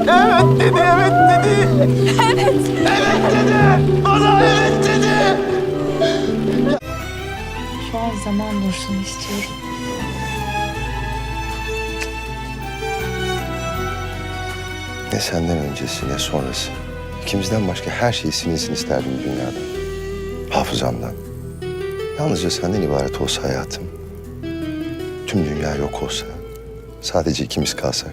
Evet dedi, evet dedi. Evet. Evet dedi. Bana evet dedi. Şu an zaman dursun istiyorum. Ne senden öncesi ne sonrası. İkimizden başka her şey silinsin isterdim dünyada. Hafızamdan. Yalnızca senden ibaret olsa hayatım. Tüm dünya yok olsa. Sadece ikimiz kalsak.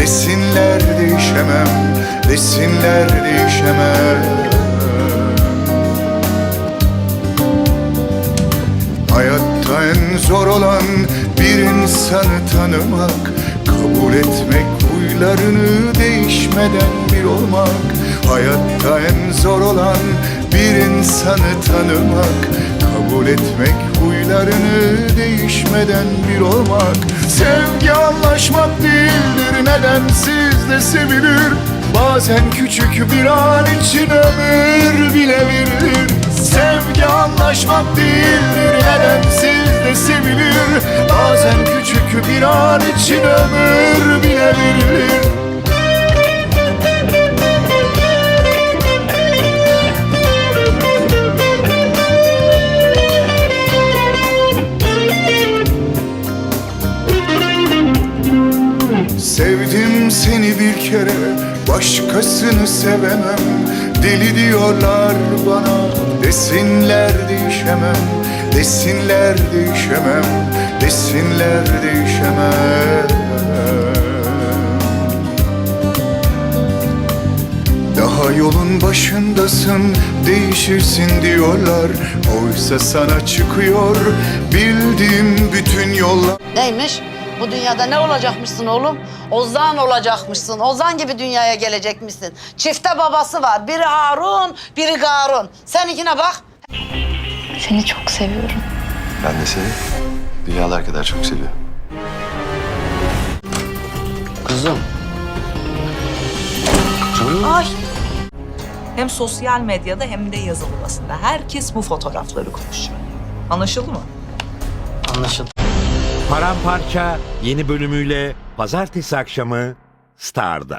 Desinler değişemem Desinler değişemem. Hayatta en zor olan bir insanı tanımak Kabul etmek huylarını değişmeden bir olmak. Hayatta en zor olan bir insanı tanımak Kabul etmek huylarını değişmeden bir olmak. Sevgi anlaşmak değildir nedensiz de sevilir? Bazen küçük bir an için ömür bile verilir Sevgi anlaşmak değildir nedensiz de sevilir? Bazen küçük bir an için ömür Sevdim seni bir kere Başkasını sevemem. Deli diyorlar bana Desinler değişemem. Desinler değişemem Desinler değişemem. Daha yolun başındasın Değişirsin diyorlar. Oysa sana çıkıyor Bildiğim bütün yollar. Neymiş? Bu dünyada ne olacakmışsın oğlum? Ozan olacakmışsın. Ozan gibi dünyaya gelecekmişsin. Çifte babası var. Biri Harun, biri Garun. Seninkine bak. Seni çok seviyorum. Ben de seni dünyalar kadar çok seviyorum. Kızım. Ay. Hem sosyal medyada hem de yazılı basında herkes bu fotoğrafları konuşuyor. Anlaşıldı mı? Anlaşıldı. Paramparça yeni bölümüyle pazartesi akşamı Star'da.